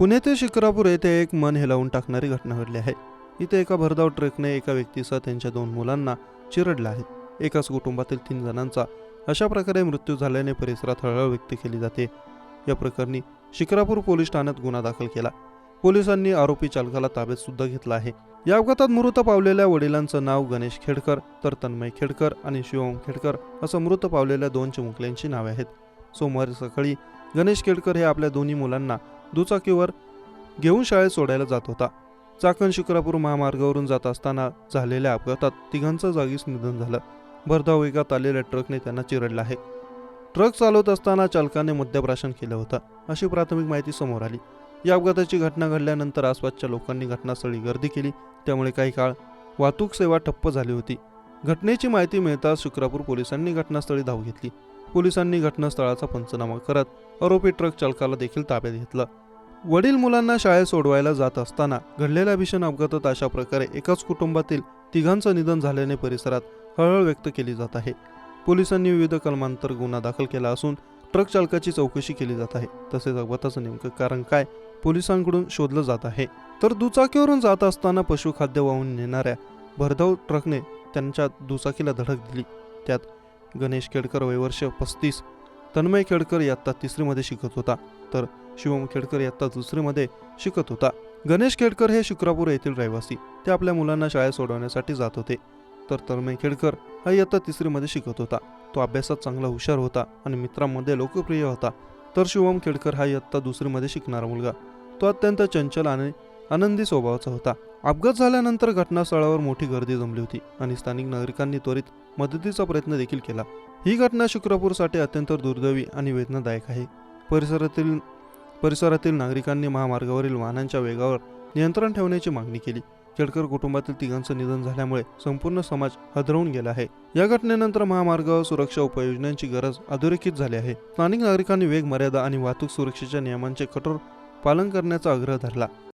पुण्यातील शिक्रापूर येथे एक मन हेलावून टाकणारी घटना घडली आहे. इथे एका भरधाव ट्रकने एका व्यक्तीसह त्यांच्या दोन मुलांना चिरडलं आहे. एकाच कुटुंबातील तीन जणांचा अशा प्रकारे मृत्यू झाल्याने परिसरात हळहळ व्यक्त केली जाते. या प्रकरणी शिक्रापूर पोलीस ठाण्यात गुन्हा दाखल केला. पोलिसांनी आरोपी चालकाला ताब्यात सुद्धा घेतला आहे. या अपघातात मृत पावलेल्या वडिलांचं नाव गणेश खेडकर तर तन्मय खेडकर आणि शिवम खेडकर असं मृत पावलेल्या दोन चिमुकल्यांची नावे आहेत. सोमवारी सकाळी गणेश खेडकर हे आपल्या दोन्ही मुलांना दुचाकीवर घेऊन शाळेत सोडायला जात होता. चाकण शिक्रापूर महामार्गावरून जात असताना झालेल्या अपघातात तिघांचं जागीच निधन झालं. भरधाव वेगात आलेल्या ट्रकने त्यांना चिरडलं आहे. ट्रक चालवत असताना चालकाने मद्यप्राशन केलं होतं अशी प्राथमिक माहिती समोर आली. या अपघाताची घटना घडल्यानंतर आसपासच्या लोकांनी घटनास्थळी गर्दी केली. त्यामुळे काही काळ वाहतूक सेवा ठप्प झाली होती. घटनेची माहिती मिळताच शुक्रापूर पोलिसांनी घटनास्थळी धाव घेतली. पोलिसांनी घटनास्थळाचा पंचनामा करत आरोपी ट्रक चालकाला देखील ताब्यात घेतलं. वडील मुलांना शाळेत सोडवायला जात असताना घडलेल्या भीषण अपघातात अशा प्रकारे एकाच कुटुंबातील तिघांचं निधन झाल्याने परिसरात हळहळ व्यक्त केली जात आहे. पोलिसांनी विविध कलमांतर गुन्हा दाखल केला असून ट्रक चालकाची चौकशी केली जात आहे. तसेच अपघाताचं नेमकं कारण काय पोलिसांकडून शोधलं जात आहे. तर दुचाकीवरून जात असताना पशुखाद्य वाहून नेणाऱ्या भरधाव ट्रकने त्यांच्या दुचाकीला धडक दिली. त्यात गणेश केडकर वयवर्ष पस्तीस. तन्मय खेडकर इयत्ता तिसरीमध्ये शिकत होता. तर शिवम खेडकर इयत्ता दुसरीमध्ये शिकत होता. गणेश खेडकर हे शुक्रापूर येथील रहिवासी. ते आपल्या मुलांना शाळेत सोडवण्यासाठी जात होते. तर तन्मय खेडकर हा इयत्ता तिसरीमध्ये शिकत होता. तो अभ्यासात चांगला हुशार होता आणि मित्रांमध्ये लोकप्रिय होता. तर शिवम खेडकर हा इयत्ता दुसरीमध्ये शिकणारा मुलगा. तो अत्यंत चंचल आणि आनंदी स्वभावाचा होता. अपघात झाल्यानंतर घटनास्थळावर मोठी गर्दी जमली होती आणि स्थानिक नागरिकांनी त्वरित मदतीचा प्रयत्न देखील केला. ही घटना शुक्रपूरसाठी अत्यंत दुर्दैवी आणि वेदनादायक आहे. परिसरातील परिसरातील नागरिकांनी महामार्गावरील वाहनांच्या वेगावर नियंत्रण ठेवण्याची मागणी केली. केळकर कुटुंबातील तिघांचं निधन झाल्यामुळे संपूर्ण समाज हदरवून गेला आहे. या घटनेनंतर महामार्गावर सुरक्षा उपाययोजनांची गरज अधोरेखित झाली आहे. स्थानिक नागरिकांनी वेग मर्यादा आणि वाहतूक सुरक्षेच्या नियमांचे कठोर पालन करण्याचा आग्रह धरला.